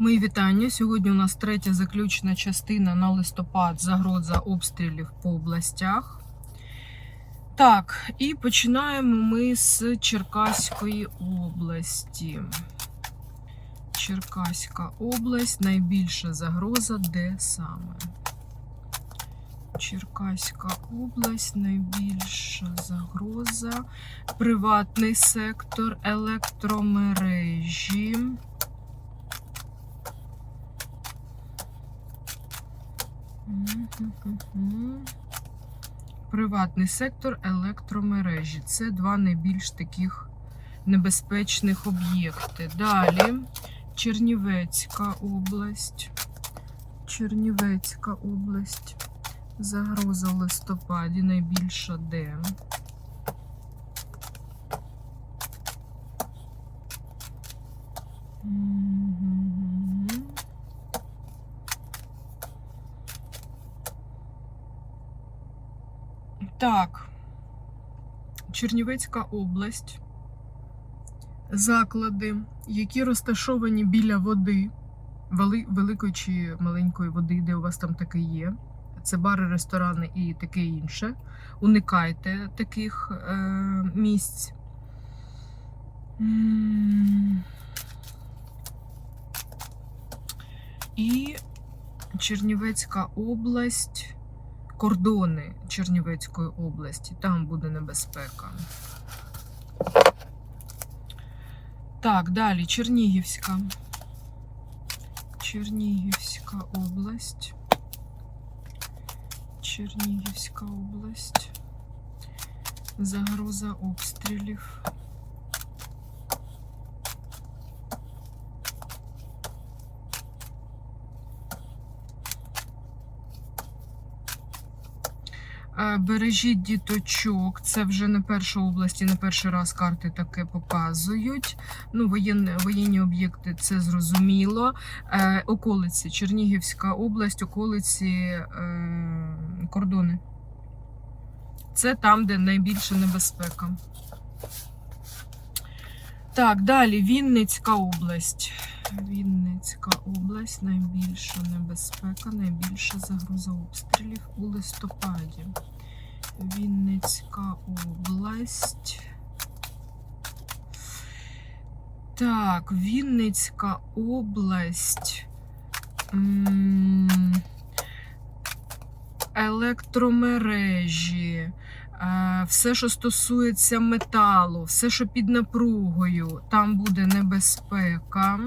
Мої вітання. Сьогодні у нас третя заключна частина на листопад загроза обстрілів по областях. Так, і починаємо ми з Черкаської області. Черкаська область найбільша загроза, де саме? Черкаська область найбільша загроза, приватний сектор, електромережі. Приватний сектор електромережі. Це два найбільш таких небезпечних об'єкти. Далі Чернівецька область. Чернівецька область. Загроза в листопаді найбільша де? Мгм. Так. Чернівецька область. Заклади, які розташовані біля води, великої чи маленької води, де у вас там таке є. Це бари, ресторани і таке інше. Уникайте таких е, місць. І Чернівецька область, кордони Чернівецької області. Там буде небезпека. Так, далі Чернігівська. Чернігівська область. Чернігівська область. Загроза обстрілів. Бережіть діточок. Це вже не перша область і не перший раз карти таке показують. Ну, воєнні, воєнні об'єкти це зрозуміло. Е, околиці, Чернігівська область, околиці е, кордони. Це там, де найбільша небезпека. Так, далі Вінницька область. Вінницька область найбільша небезпека, найбільша загроза обстрілів у листопаді. Вінницька область. Так, Вінницька область. Електромережі. Е, Все, що стосується металу, все, що під напругою, там буде небезпека.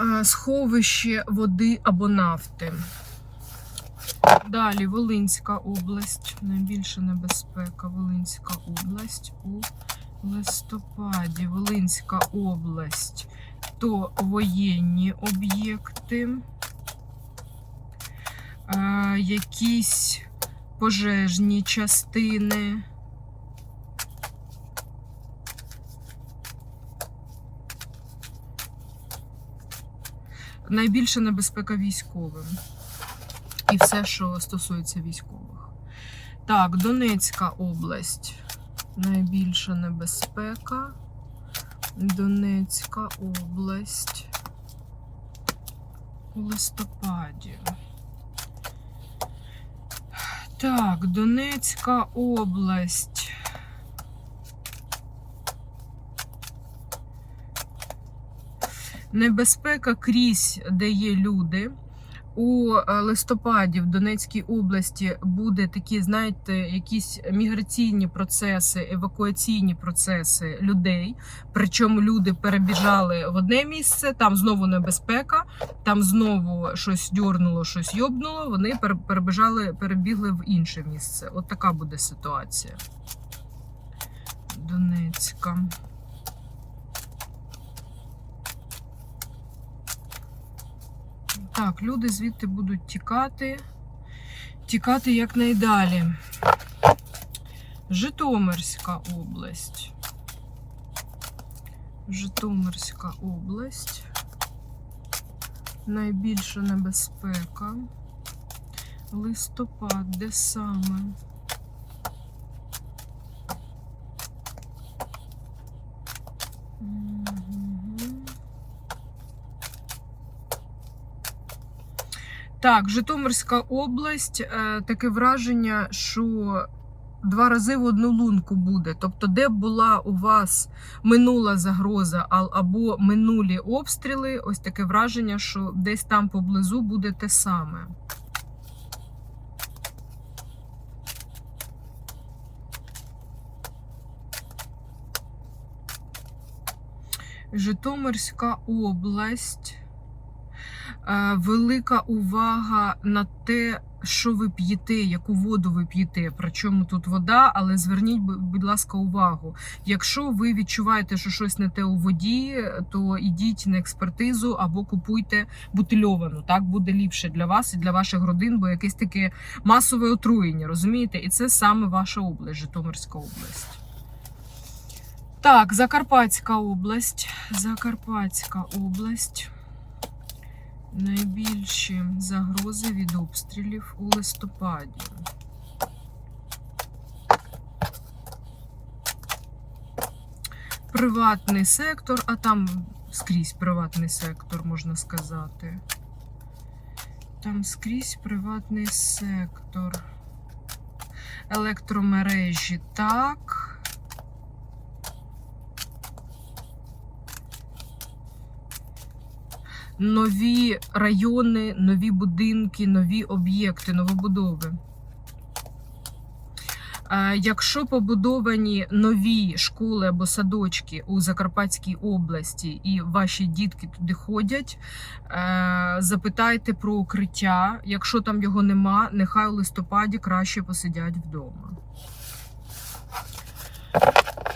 Е, Сховище води або нафти. Далі Волинська область. Найбільша небезпека. Волинська область у листопаді. Волинська область то воєнні об'єкти. Е, Якісь пожежні частини. Найбільша небезпека військовим. І все, що стосується військових. Так, Донецька область. Найбільша небезпека. Донецька область. У листопаді. Так, Донецька область. Небезпека крізь, де є люди. У е, листопаді в Донецькій області буде такі, знаєте, якісь міграційні процеси, евакуаційні процеси людей. Причому люди перебіжали в одне місце, там знову небезпека, там знову щось дьорнуло, щось йобнуло. Вони перебіжали, перебігли в інше місце. От така буде ситуація. Донецька. Так, люди звідти будуть тікати. Тікати якнайдалі. Житомирська область. Житомирська область. Найбільша небезпека. Листопад, де саме? Так, Житомирська область, е, таке враження, що два рази в одну лунку буде. Тобто, де була у вас минула загроза або минулі обстріли, ось таке враження, що десь там поблизу буде те саме. Житомирська область. Е, Велика увага на те, що ви п'єте, яку воду ви п'єте. Причому тут вода, але зверніть, будь ласка, увагу. Якщо ви відчуваєте, що щось не те у воді, то ідіть на експертизу або купуйте бутильовану. Так буде ліпше для вас і для ваших родин, бо якесь таке масове отруєння, розумієте? І це саме ваша область, Житомирська область. Так, Закарпатська область. Закарпатська область. Найбільші загрози від обстрілів у листопаді. Приватний сектор, а там скрізь приватний сектор, можна сказати. Там скрізь приватний сектор. Електромережі так. Нові райони, нові будинки, нові об'єкти, новобудови. Якщо побудовані нові школи або садочки у Закарпатській області і ваші дітки туди ходять, е, запитайте про укриття. Якщо там його нема, нехай у листопаді краще посидять вдома.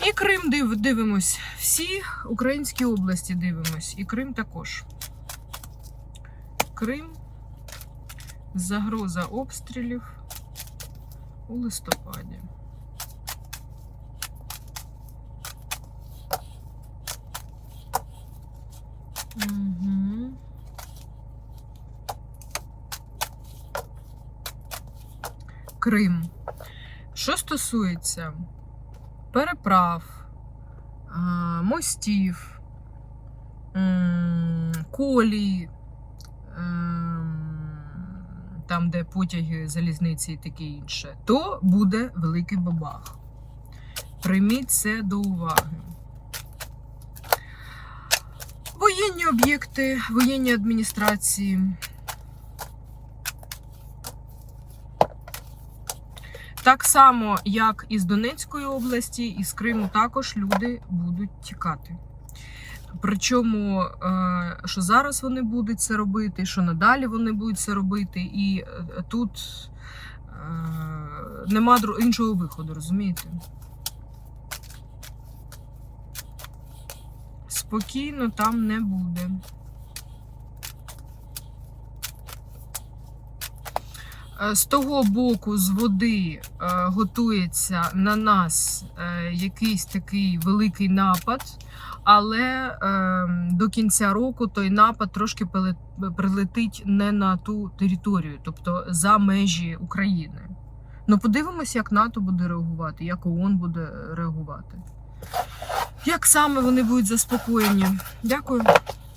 І Крим див, дивимось. Всі українські області дивимось. І Крим також. Крим. Загроза обстрілів у листопаді. Угу. Крим. Що стосується переправ, мостів, колій, там, де потяги, залізниці і таке інше, то буде великий бабах. Прийміть це до уваги. Воєнні об'єкти, воєнні адміністрації. Так само, як і з Донецької області, і з Криму також люди будуть тікати. Причому, е, що зараз вони будуть це робити, що надалі вони будуть це робити, і е, тут е, нема іншого виходу, розумієте? Спокійно там не буде. З того боку, з води готується на нас якийсь такий великий напад, але е, до кінця року той напад трошки прилетить не на ту територію, тобто за межі України. Ну, подивимось, як НАТО буде реагувати, як ООН буде реагувати. Як саме вони будуть заспокоєні? Дякую.